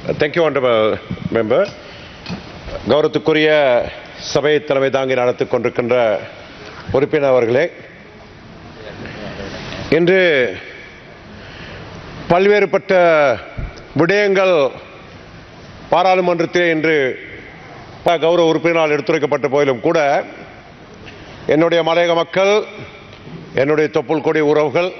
Uh, thank you honorable member கௌரவத்துக்குரிய சபை தலைமை தாங்கி நடத்திக் கொண்டிருக்கின்ற உறுப்பினர் அவர்களே இன்று பல்வேறுபட்ட விடயங்கள் பாராளுமன்றத்தில் இன்று ப கௌரவ உறுப்பினரால் எடுத்துரைக்கப்பட்ட போதிலும் கூட என்னுடைய மலையக மக்கள் என்னுடைய தொப்புள் கொடி உறவுகள்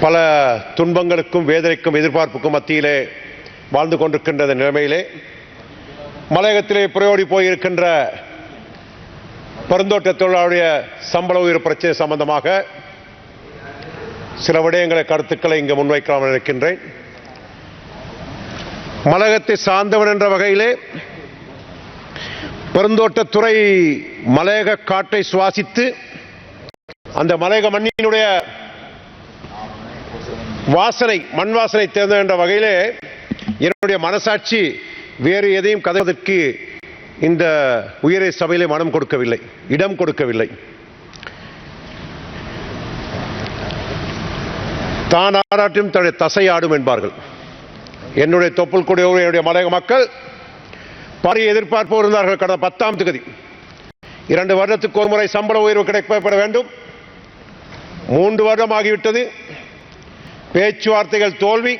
பல துன்பங்களுக்கும் வேதனைக்கும் எதிர்பார்ப்புக்கும் மத்தியிலே வாழ்ந்து கொண்டிருக்கின்ற நிலைமையிலே மலையகத்திலே புறையோடி போயிருக்கின்ற பெருந்தோட்ட தொழிலாளருடைய சம்பள உயிர் பிரச்சனை சம்பந்தமாக சில விடயங்களை கருத்துக்களை இங்கு முன்வைக்கலாம் நினைக்கின்றேன். மலையகத்தை சார்ந்தவன் என்ற வகையிலே பெருந்தோட்டத்துறை மலையக காட்டை சுவாசித்து அந்த மலையக மண்ணினுடைய வாசனை மண் வாசனை தேர்ந்த என்ற வகையிலே என்னுடைய மனசாட்சி வேறு எதையும் கதைவதற்கு இந்த உயரிய சபையிலே மனம் கொடுக்கவில்லை இடம் கொடுக்கவில்லை. தான் ஆராட்டும் தன்னுடைய தசையாடும் என்பார்கள். என்னுடைய தொப்புள் கூடிய என்னுடைய மலையக மக்கள் பாரிய எதிர்பார்ப்பு இருந்தார்கள் கடந்த பத்தாம் தேதி இரண்டு வருடத்துக்கு ஒரு முறை சம்பள உயர்வு கிடைக்கப்பட வேண்டும். மூன்று வருடம் ஆகிவிட்டது. பேச்சுவார்த்தைகள் தோல்வி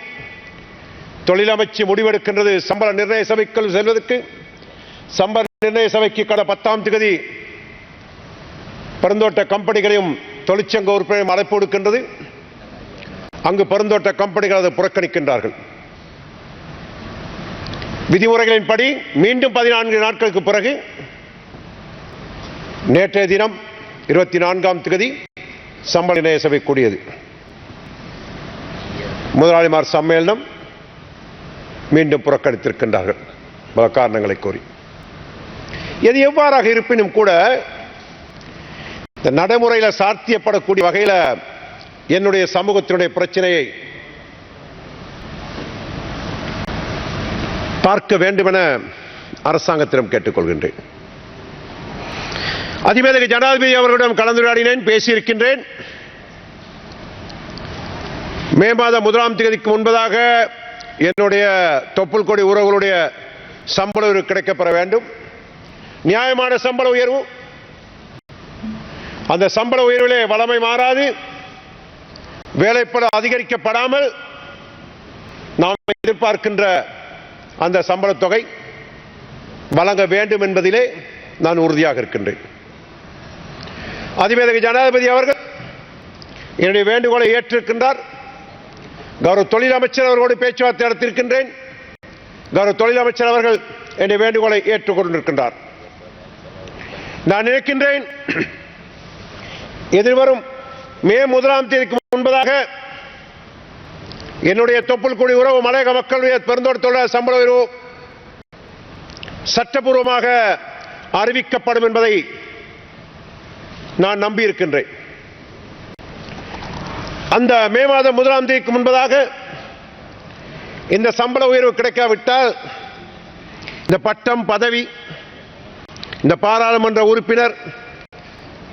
தொழிலமைச்சு முடிவெடுக்கின்றது சம்பள நிர்ணய சபைக்குள் செல்வதற்கு. சம்பள நிர்ணய சபைக்கு கடந்த பத்தாம் தேதி பெருந்தோட்ட கம்பெனிகளையும் தொழிற்சங்க உறுப்பினரையும் அழைப்பு கொடுக்கின்றது அங்கு பெருந்தோட்ட கம்பெனிகள் அதை புறக்கணிக்கின்றார்கள். விதிமுறைகளின்படி மீண்டும் பதினான்கு நாட்களுக்கு பிறகு நேற்றைய தினம் இருபத்தி நான்காம் தேதி சம்பள நிர்ணய சபை கூடியது. முதலாளிமார் சம்மேளனம் மீண்டும் புறக்கணித்திருக்கின்றார்கள். பல காரணங்களை கோரி எது எவ்வாறாக இருப்பினும் கூட இந்த நடைமுறையில் சாத்தியப்படக்கூடிய வகையில் என்னுடைய சமூகத்தினுடைய பிரச்சனையை பார்க்க வேண்டுமென அரசாங்கத்திடம் கேட்டுக்கொள்கின்றேன். அதிமேதக ஜனாதிபதி அவர்களிடம் கலந்துரையாடினேன் பேசியிருக்கின்றேன். மே மாதம் முதலாம் தேதிக்கு முன்பதாக என்னுடைய தொப்புள் கொடி உறவுகளுடைய சம்பள உயர்வு கிடைக்கப்பெற வேண்டும். நியாயமான சம்பள உயர்வு. அந்த சம்பள உயர்விலே வளமை மாறாது. வேலைப்பட அதிகரிக்கப்படாமல் நாம் எதிர்பார்க்கின்ற அந்த சம்பள தொகை வழங்க வேண்டும் என்பதிலே நான் உறுதியாக இருக்கின்றேன். அதிபேதக ஜனாதிபதி அவர்கள் என்னுடைய வேண்டுகோளை ஏற்றிருக்கின்றார். கௌரவ தொழில் அமைச்சர் அவர்களோடு பேச்சுவார்த்தை நடத்தியிருக்கின்றேன். கௌரவ தொழில் அமைச்சர் அவர்கள் என்னுடைய வேண்டுகோளை ஏற்றுக்கொண்டிருக்கின்றார். நான் நினைக்கின்றேன் எதிர்வரும் மே முதலாம் தேதிக்கு முன்பதாக என்னுடைய தொப்புள்குடி உறவு மலையக மக்களுடைய பெருந்தோட்ட தொழிலாளர் சம்பள உயர்வு சட்டபூர்வமாக அறிவிக்கப்படும் என்பதை நான் நம்பியிருக்கின்றேன். அந்த மே மாதம் முதலாம் தேதிக்கு முன்பதாக இந்த சம்பள உயர்வு கிடைக்காவிட்டால் இந்த பட்டம் பதவி இந்த பாராளுமன்ற உறுப்பினர்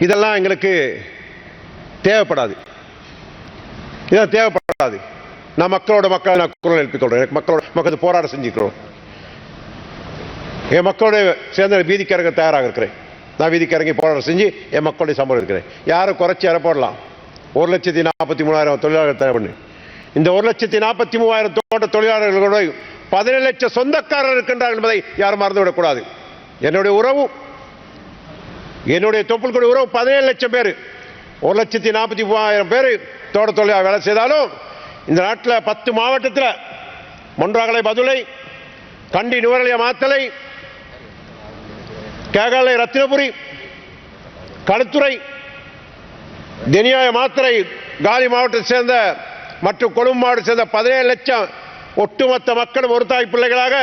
இதெல்லாம் எங்களுக்கு தேவைப்படாது. இதெல்லாம் தேவைப்படாது. நான் மக்களோட மக்கள் நான் குரல் எழுப்பிக்கொள்கிறேன் எனக்கு மக்களோட மக்கள் போராட செஞ்சுக்கிறோம். என் மக்களோட சேர்ந்த வீதிக்கு இறங்க தயாராக இருக்கிறேன். நான் வீதிக்கு இறங்கி போராட்டம் செஞ்சு என் மக்களுடைய சம்பளம் இருக்கிறேன் யாரும் குறைச்சி இற போடலாம். ஒரு லட்சத்தி நாற்பத்தி மூணாயிரம் தொழிலாளர்கள் தேவை இந்த ஒரு லட்சத்தி நாற்பத்தி மூவாயிரம் தோட்ட தொழிலாளர்களோட பதினேழு லட்சம் சொந்தக்காரர் இருக்கின்றார்கள் என்பதை யாரும் மறந்துவிடக்கூடாது என்னுடைய உறவு என்னுடைய தொப்புள்கொடி உறவு பதினேழு லட்சம் பேர். ஒரு லட்சத்தி நாற்பத்தி மூவாயிரம் பேர் தோட்ட தொழிலாளர் வேலை செய்தாலும் இந்த நாட்டில் பத்து மாவட்டத்தில் மொன்றாகலை பதுளை கண்டி நுவரலிய மாத்தலை கேகாலை ரத்தினபுரி களுத்துறை தெனியாய மாத்திரை காலி மாவட்டத்தை சேர்ந்த மற்றும் கொழும்பு மாவட்டத்தை சேர்ந்த பதினேழு லட்சம் ஒட்டுமொத்த மக்களும் ஒரு தாய் பிள்ளைகளாக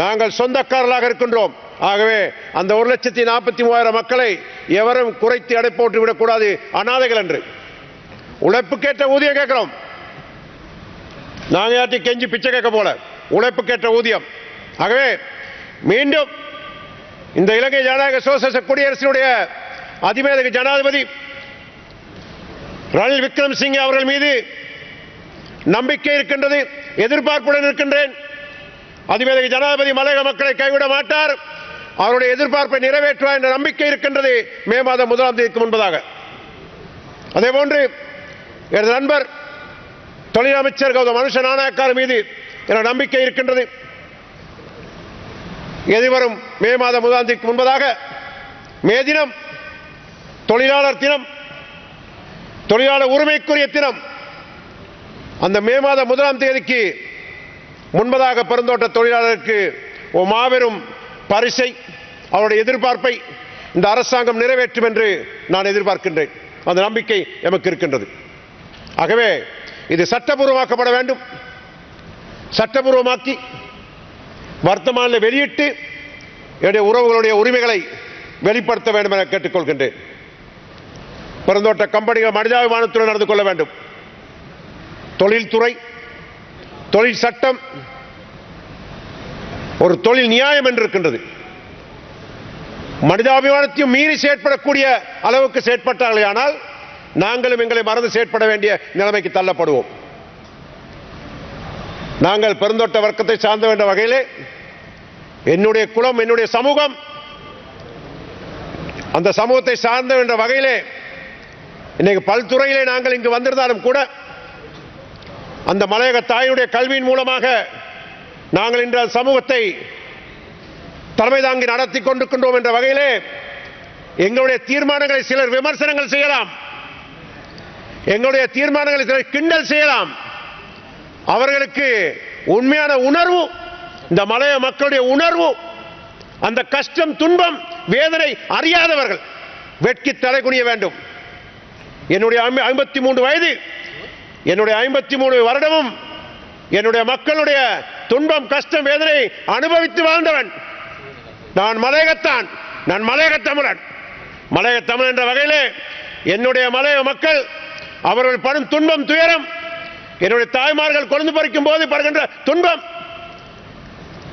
நாங்கள் சொந்தக்காரர்களாக இருக்கின்றோம். ஆகவே அந்த ஒரு லட்சத்தி நாற்பத்தி மூவாயிரம் மக்களை எவரும் குறைத்து எடை போட்டு விடக்கூடாது அனாதைகள் என்று. உழைப்புக்கேற்ற ஊதியம் கேட்கிறோம். நாங்கள் யார்ட்டி கெஞ்சி பிச்சை கேட்க போல. உழைப்புக்கேற்ற ஊதியம். ஆகவே மீண்டும் இந்த இலங்கை ஜனநாயக சோசலிச குடியரசினுடைய அதிமேதக ஜனாதிபதி ரணில் விக்ரம் சிங் அவர்கள் மீது நம்பிக்கை இருக்கின்றது எதிர்பார்ப்புடன் இருக்கின்றேன். அதிபதி ஜனாதிபதி மலையக மக்களை கைவிட மாட்டார். அவருடைய எதிர்பார்ப்பை நிறைவேற்றுவார் என்ற நம்பிக்கை இருக்கின்றது மே மாதம் முதலாம் தேதிக்கு முன்பதாக. அதே போன்று எனது நண்பர் தொழில் அமைச்சர் கௌதம் மனுஷ நாணயக்கார் மீது என நம்பிக்கை இருக்கின்றது. எதிர்வரும் மே மாதம் முதலாம் தேதிக்கு முன்பதாக மே தினம் தொழிலாளர் தினம் தொழிலாளர் உரிமைக்குரிய தினம். அந்த மே மாதம் முதலாம் தேதிக்கு முன்பதாக பெருந்தோட்ட தொழிலாளருக்கு ஒரு மாபெரும் பரிசை அவருடைய எதிர்பார்ப்பை இந்த அரசாங்கம் நிறைவேற்றும் என்று நான் எதிர்பார்க்கின்றேன். அந்த நம்பிக்கை எமக்கு இருக்கின்றது. ஆகவே இது சட்டபூர்வமாக்கப்பட வேண்டும். சட்டபூர்வமாக்கி வர்த்தமானில் வெளியிட்டு என்னுடைய உறவுகளுடைய உரிமைகளை வெளிப்படுத்த வேண்டும் என கேட்டுக்கொள்கின்றேன். பெருந்தோட்ட கம்பெனிகள் மனிதாபிமானத்துடன் நடந்து கொள்ள வேண்டும். தொழில்துறை தொழில் சட்டம் ஒரு தொழில் நியாயம் என்று இருக்கின்றது மனிதாபிமானத்தையும் மீறி செயற்படக்கூடிய அளவுக்கு செயற்பட்டார்களே ஆனால் நாங்களும் எங்களை மறந்து செயற்பட வேண்டிய நிலைமைக்கு தள்ளப்படுவோம். நாங்கள் பெருந்தோட்ட வர்க்கத்தை சார்ந்த வேண்ட வகையிலே என்னுடைய குலம் என்னுடைய சமூகம் அந்த சமூகத்தை சார்ந்த என்ற வகையிலே இன்னைக்கு பல்துறையிலே நாங்கள் இங்கு வந்திருந்தாலும் கூட அந்த மலையக தாயுடைய கல்வியின் மூலமாக நாங்கள் இன்ற சமூகத்தை தலைமை தாங்கி நடத்தி கொண்டிருக்கின்றோம் என்ற வகையிலே எங்களுடைய தீர்மானங்களை சிலர் விமர்சனங்கள் செய்யலாம். எங்களுடைய தீர்மானங்களை சிலர் கிண்டல் செய்யலாம். அவர்களுக்கு உண்மையான உணர்வு இந்த மலைய மக்களுடைய உணர்வு அந்த கஷ்டம் துன்பம் வேதனை அறியாதவர்கள் வெட்கி தலை குனிய வேண்டும். என்னுடைய ஐம்பத்தி மூன்று வயது என்னுடைய ஐம்பத்தி மூணு வருடமும் என்னுடைய மக்களுடைய துன்பம் கஷ்டம் வேதனை அனுபவித்து வாழ்ந்தவன். நான் மலையகத்தான் நான் மலையக தமிழன் மலையக தமிழ் என்ற வகையிலே என்னுடைய மலையக மக்கள் அவர்கள் படும் துன்பம் துயரம் என்னுடைய தாய்மார்கள் கொழுந்து பறிக்கும் போது படுகின்ற துன்பம்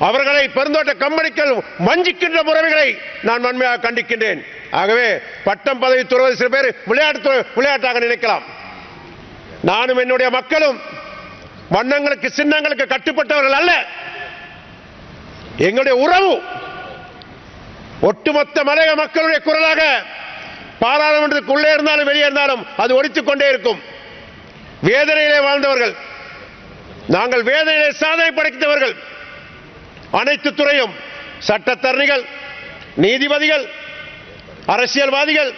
அவர்களை பெருந்தோட்ட கம்பெனிக்கள் வஞ்சிக்கின்ற முறைகளை நான் வன்மையாக கண்டிக்கின்றேன். ஆகவே பட்டம் பதவி துறவது சில பேர் விளையாட்டு விளையாட்டாக நினைக்கலாம். நானும் என்னுடைய மக்களும் வண்ணங்களுக்கு சின்னங்களுக்கு கட்டுப்பட்டவர்கள் அல்ல. எங்களுடைய உறவு ஒட்டுமொத்த மலைய மக்களுடைய குரலாக பாராளுமன்றத்துக்கு உள்ளே இருந்தாலும் வெளியே இருந்தாலும் அது ஒடித்துக் கொண்டே இருக்கும். வேதனையிலே வாழ்ந்தவர்கள் நாங்கள் வேதனையிலே சாதனை படைத்தவர்கள் அனைத்து துறையும் சட்டத்தரணிகள் நீதிபதிகள் அரசியல்வாதிகள்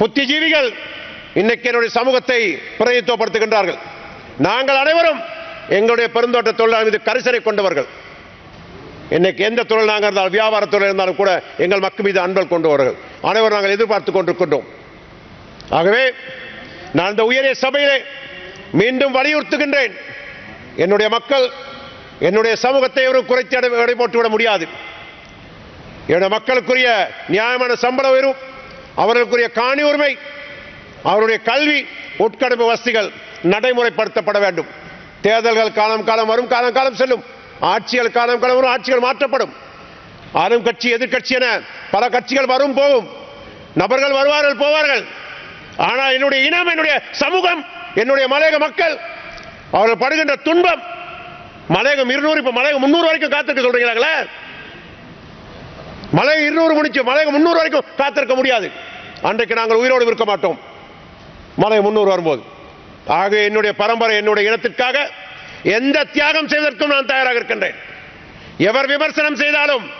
புத்திஜீவிகள் இன்னைக்கு என்னுடைய சமூகத்தை பிரதித்துவப்படுத்துகின்றார்கள் நாங்கள் அனைவரும் எங்களுடைய பெருந்தோட்ட தொழிலாளர் மீது கரிசனை கொண்டவர்கள். இன்னைக்கு எந்த தொழில் நாங்கள் இருந்தாலும் வியாபார தொழில் இருந்தாலும் கூட எங்கள் மக்கள் மீது அன்பல் கொண்டவர்கள் அனைவரும் நாங்கள் எதிர்பார்த்து கொண்டிருக்கின்றோம். ஆகவே நான் இந்த உயரிய சபையிலே மீண்டும் வலியுறுத்துகின்றேன். என்னுடைய மக்கள் என்னுடைய சமூகத்தை ஒரு குறைத்து எடை போட்டுவிட முடியாது. என்னுடைய மக்களுக்குரிய நியாயமான சம்பள உயர்வு அவர்களுக்குரிய காணி உரிமை அவருடைய கல்வி உட்கடப்பு வசதிகள் நடைமுறைப்படுத்தப்பட வேண்டும். தேர்தல்கள் காலம் காலம் வரும் காலம் காலம் செல்லும். ஆட்சிகள் காலம் காலம் வரும் ஆட்சிகள் மாற்றப்படும். ஆளும் கட்சி எதிர்க்கட்சி என பல கட்சிகள் வரும் போகும். நபர்கள் வருவார்கள் போவார்கள். ஆனால் என்னுடைய இனம் என்னுடைய சமூகம் என்னுடைய மலையக மக்கள் அவர்கள் படுகின்ற துன்பம் மலையகம் இருநூறு இப்ப மலையகம் முன்னூறு வரைக்கும் காத்திருக்க சொல்றீங்களா மலை இருநூறு முடிச்சு மலையகம் முன்னூறு வரைக்கும் காத்திருக்க முடியாது. அன்றைக்கு நாங்கள் உயிரோடு இருக்க மாட்டோம். மலை முன்னூறு வரும்போது. ஆக என்னுடைய பரம்பரை என்னுடைய இனத்திற்காக எந்த தியாகம் செய்வதற்கும் நான் தயாராக இருக்கின்றேன். எவர் விமர்சனம் செய்தாலும்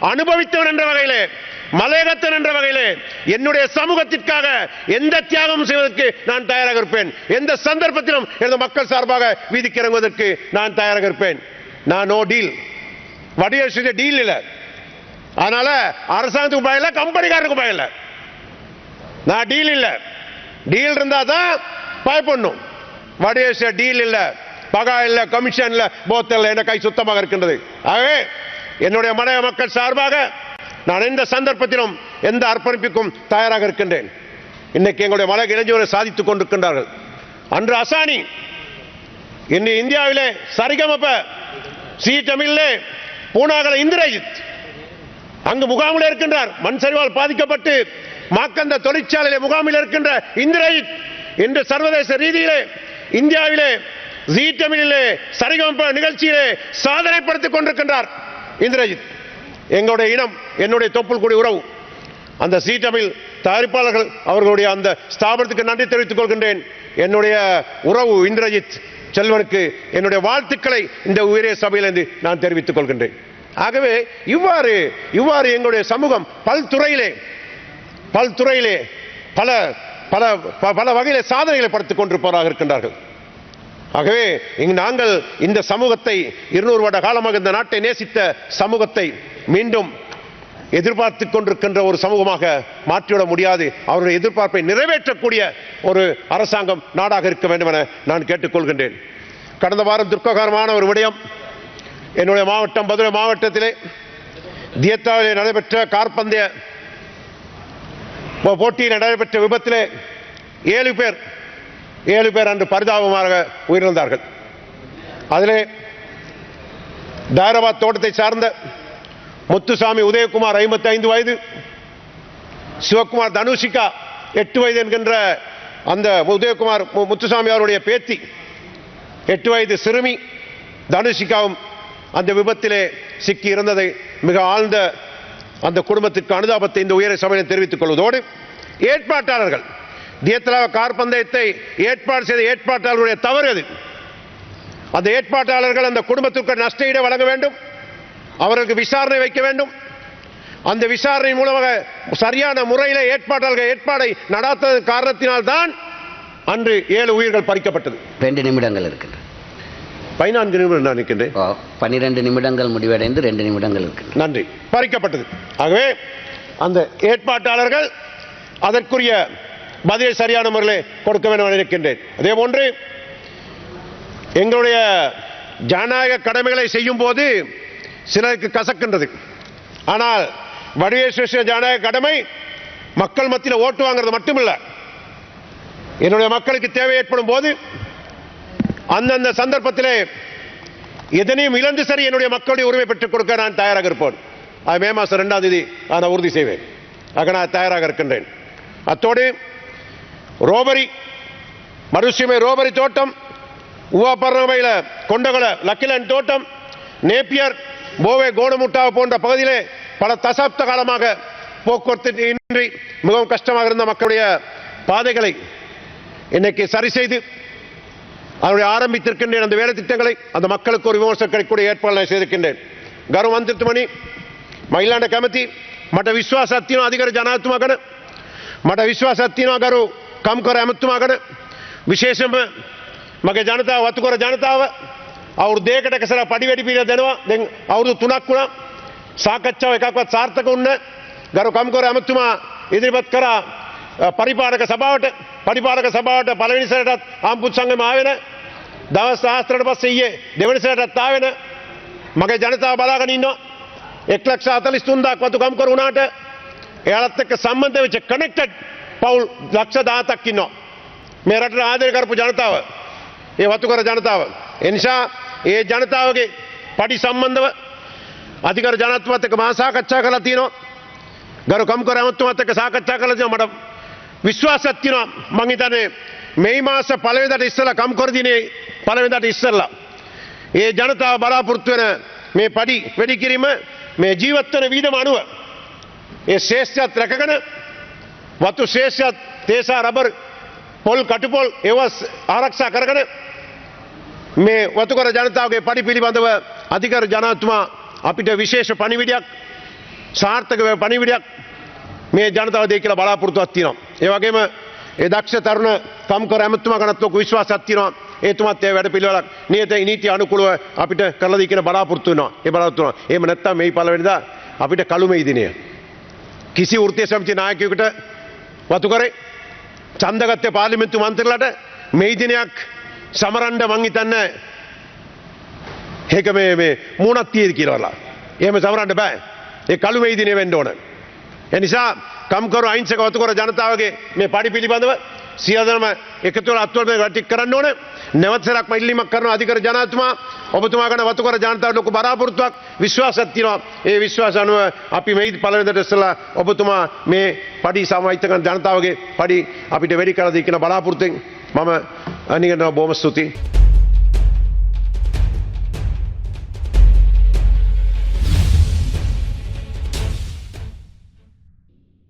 அனுபவித்தவன் என்ற வகையிலே மலையகத்தன் என்ற வகையிலே என்னுடைய சமூகத்திற்காக எந்த தியாகம் செய்வதற்கு நான் தயாராக இருப்பேன். எந்த சந்தர்ப்பத்திலும் எனது மக்கள் சார்பாக வீதிக்கு இறங்குவதற்கு நான் தயாராக இருப்பேன். நான் நோ டீல் வடிவ டீல் இல்லை. அதனால அரசாங்கத்துக்கு பயம் இல்லை கம்பெனிக்காரனுக்கு பயம் இல்லை. நான் டீல் இல்லை டீல் இருந்தால் தான் பயப்படணும் வடிவேச டீல் இல்லை? பகா இல்லை கமிஷன் இல்லை போத்தல் என்ற கை சுத்தமாக இருக்கின்றது. ஆகவே என்னுடைய மனைய மக்கள் சார்பாக நான் எந்த சந்தர்ப்பத்திலும் எந்த அர்ப்பணிப்புக்கும் தயாராக இருக்கின்றேன். இன்னைக்கு எங்களுடைய மலை இளைஞர்களை சாதித்துக் கொண்டிருக்கின்றார்கள். அன்று அசானி இன்று இந்தியாவிலே சரிகமப்ப சி தமிழிலே பூனாகல இந்திரஜித் அங்கு முகாமில் இருக்கின்றார். மண் சரிவால் பாதிக்கப்பட்டு மாக்கந்த தொழிற்சாலையிலே முகாமில் இருக்கின்ற இந்திரஜித் இன்று சர்வதேச ரீதியிலே இந்தியாவிலே ஜி தமிழிலே சரிகமப நிகழ்ச்சியிலே சாதனை படுத்திக் கொண்டிருக்கின்றார் இந்திரஜித். எங்களுடைய இனம் என்னுடைய தொப்புள் கூடிய உறவு. அந்த சீ தமிழ் தயாரிப்பாளர்கள் அவர்களுடைய அந்த ஸ்தாபனத்துக்கு நன்றி தெரிவித்துக் கொள்கின்றேன். என்னுடைய உறவு இந்திரஜித் செல்வனுக்கு என்னுடைய வாழ்த்துக்களை இந்த உயரிய சபையிலிருந்து நான் தெரிவித்துக் கொள்கின்றேன். ஆகவே இவ்வாறு இவ்வாறு எங்களுடைய சமூகம் பல்துறையிலே பல்துறையிலே பல பல ப- பல வகையில சாதனைகளை படுத்திக் கொண்டிருப்பவராக இருக்கின்றார்கள். ஆகவே இங்கு நாங்கள் இந்த சமூகத்தை இருநூறு வருட காலமாக இந்த நாட்டை நேசித்த சமூகத்தை மீண்டும் எதிர்பார்த்து கொண்டிருக்கின்ற ஒரு சமூகமாக மாற்றிவிட முடியாது. அவருடைய எதிர்பார்ப்பை நிறைவேற்றக்கூடிய ஒரு அரசாங்கம் நாடாக இருக்க வேண்டும் என நான் கேட்டுக்கொள்கின்றேன். கடந்த வாரம் துர்க்ககரமான ஒரு விடயம் என்னுடைய மாவட்டம் மதுரை மாவட்டத்திலே தியத்தாவிலே நடைபெற்ற கார்பந்தய போட்டியில் நடைபெற்ற விபத்திலே ஏழு பேர் ஏழு பேர் அன்று பரிதாபமாக உயிரிழந்தார்கள். அதிலே தைராபாத் தோட்டத்தை சார்ந்த முத்துசாமி உதயகுமார் 55 வயது சிவகுமார் தனுஷிகா எட்டு வயது என்கின்ற அந்த உதயகுமார் முத்துசாமி அவருடைய பேத்தி எட்டு வயது சிறுமி தனுஷிகாவும் அந்த விபத்திலே சிக்கி இருந்ததை மிக ஆழ்ந்த அந்த குடும்பத்திற்கு அனுதாபத்தை இந்த உயர சபையில் தெரிவித்துக் கொள்வதோடு ஏற்பாட்டாளர்கள் தியத்தலாவ கார் பந்தயத்தை ஏற்பாடு செய்த ஏற்பாட்டாளர்களுடைய தவறு அது. அந்த ஏற்பாட்டாளர்கள் அந்த குடும்பத்திற்கு நஷ்டஈடு வழங்க வேண்டும் அவர்களுக்கு விசாரணை வைக்க வேண்டும். அந்த விசாரணை மூலமாக சரியான முறையில் ஏற்பாட்டாளர்கள் ஏற்பாடை நடாத்தது காரணத்தினால் தான் அன்று ஏழு உயிர்கள் பறிக்கப்பட்டது. ரெண்டு நிமிடங்கள் இருக்கின்றன பதினான்கு நிமிடம் நான் நிற்கின்றேன். பன்னிரெண்டு நிமிடங்கள் முடிவடைந்து ரெண்டு நிமிடங்கள் இருக்கின்றன நன்றி. பறிக்கப்பட்டது. ஆகவே அந்த ஏற்பாட்டாளர்கள் அதற்குரிய பதிலை சரியான முறையில் கொடுக்க வேண்டும் நினைக்கின்றேன். அதே போன்று எங்களுடைய ஜனநாயக கடமைகளை செய்யும் போது சிலருக்கு கசக்கின்றது. ஆனால் வடிவேஸ்வர ஜனநாயக கடமை மக்கள் மத்தியில் ஓட்டு வாங்குறது மட்டுமில்லை. என்னுடைய மக்களுக்கு தேவை ஏற்படும் போது அந்தந்த சந்தர்ப்பத்திலே எதனையும் இழந்து சரி என்னுடைய மக்களுடைய உரிமை பெற்றுக் கொடுக்க நான் தயாராக இருப்பேன். அது மே மாதம் ரெண்டாம் தேதி நான் உறுதி செய்வேன். ஆக நான் தயாராக இருக்கின்றேன். அத்தோடு ரோபரி மறுசுமை ரோபரி தோட்டம் உவாபரணமையில் கொண்டகல லக்கிலன் தோட்டம் நேப்பியர் போவே கோணமுட்டா போன்ற பகுதியிலே பல தசாப்த காலமாக போக்குவரத்து இன்றி மிகவும் கஷ்டமாக இருந்த மக்களுடைய பாதைகளை இன்னைக்கு சரி செய்து அவருடைய ஆரம்பித்திருக்கின்றேன் அந்த வேலை திட்டங்களை அந்த மக்களுக்கு ஒரு விமர்சனம் கிடைக்கக்கூடிய ஏற்பாடு செய்திருக்கின்றேன் ගරු මන්ත්‍රතුමනි මහිල්ලන්ට කැමති මට විශ්වාසයක් තියෙනවා අධිකර ජනාධිපතිතුමාකට මට විශ්වාසයක් තියෙනවා ගරු කම්කර ඇමතුමාකට විශේෂයෙන්ම මගේ ජනතාව වතුකර ජනතාව අවුරුදු දෙකකට කසලා පඩි වැඩි පිළිවෙල දෙනවා දැන් අවුරුදු 3ක් වුණා සාකච්ඡාව එකක්වත් සාර්ථක වුණේ නැහැ. ගරු කම්කර ඇමතුමා ඉදිරිපත් කරා අ, පරිපාලක සභාවට පරිපාලක සභාවට පළවෙනි සැරේටත් ආම්පුත් සංගම ආවේ නැහැ. දවස් සහස්‍රකට පස්සේ ඊයේ දෙවනි සැරේටත් ආවේ නැහැ. මගේ ජනතාව බලාගෙන ඉන්නවා එක් ලක්ෂ අතලිස් තුන්දක් වතු කම්කර වුණාට එයාලත් එක්ක සම්බන්ධ වෙච්ච කනෙක්ටඩ් පවුල් ලක්ෂ දාතක් ඉන්නවා මේ රටට ආදරය කරපු ජනතාව ඒ වතුකර ජනතාව ඒ නිසා ඒ ජනතාවගේ පඩි සම්බන්ධව අධිකර ජනත්වත් එක්ක මා සාකච්ඡා කරලා තියෙනවා ගරු කම්කර ඇමතුමත් එක්ක සාකච්ඡා කරලා තියෙනවා මට විශ්වාසයක් තියෙනවා මං හිතන්නේ මේ මාස පළවෙනිදාට ඉස්සලා කම්කර දිනේ පළවෙනිදාට ඉස්සලා ඒ ජනතාව බලාපොරොත්තු වෙන මේ පඩි වැඩි කිරීම මේ ජීවත් වෙන වීදම අනුව ඒ ශේෂ්ඨයත් රැකගෙන වතු ශේෂ්ඨයත් තේසා රබර් පොල් කටුපොල් ඒවා ආරක්ෂා කරගෙන මේ වතුකර ජනතාවගේ පඩි පිළිබඳව අධිකර ජනතුමා අපිට විශේෂ පණිවිඩයක් සාර්ථක පණිවිඩයක් මේ ජනතාව දෙයි කියලා බලාපොරොත්තුවක් තියෙනවා. ඒ වගේම ඒ දක්ෂ තරුණ කම්කර ඇමතුමා ගැනත් ලොකු විශ්වාසයක් තියෙනවා. ඒතුමත් ඒ වැඩ පිළිවෙලක් නියත නීති අනුකූලව අපිට කරලා දී කියන බලාපොරොත්තු වෙනවා. ඒ බලාපොරොත්තු වෙනවා. එහෙම නැත්නම් මේ පළවෙනිදා අපිට කළුමේ දිනය. කිසි වෘත්තීය සමිති නායකයෙකුට වතු කරේ ඡන්දගත්තේ පාර්ලිමේන්තු මන්ත්‍රීලාට මේ දිනයක් සමරන්න මං හිතන්නේ ඒක මේ මේ මූණක් තියෙද කියලා. එහෙම සමරන්න බෑ. ඒ කළුමේ දිනේ වෙන්න ඕන. එනිසා කම්කරු අයිංසක වතුකර ජනතාවගේ මේ පඩි පිළිබඳව සියදනම එකතුවල අත්වල වැටික් කරන්න ඕන. නැවත සැරක්ම ඉල්ලීමක් කරන අධිකර ජනතුමා. ඔබතුමා ගැන වතුකර ජනතාවට ලොකු බලාපොරොත්තුවක් විශ්වාසයක් තියෙනවා. ඒ විශ්වාස අනුව අපි මේ පළවෙනිදට ඉස්සලා ඔබතුමා මේ පඩි සමයිතක ජනතාවගේ පඩි අපිට වැඩි කරලා දී කියන බලාපොරොත්තුෙන් මම අනිගනවා බොහොම ස්තුතියි.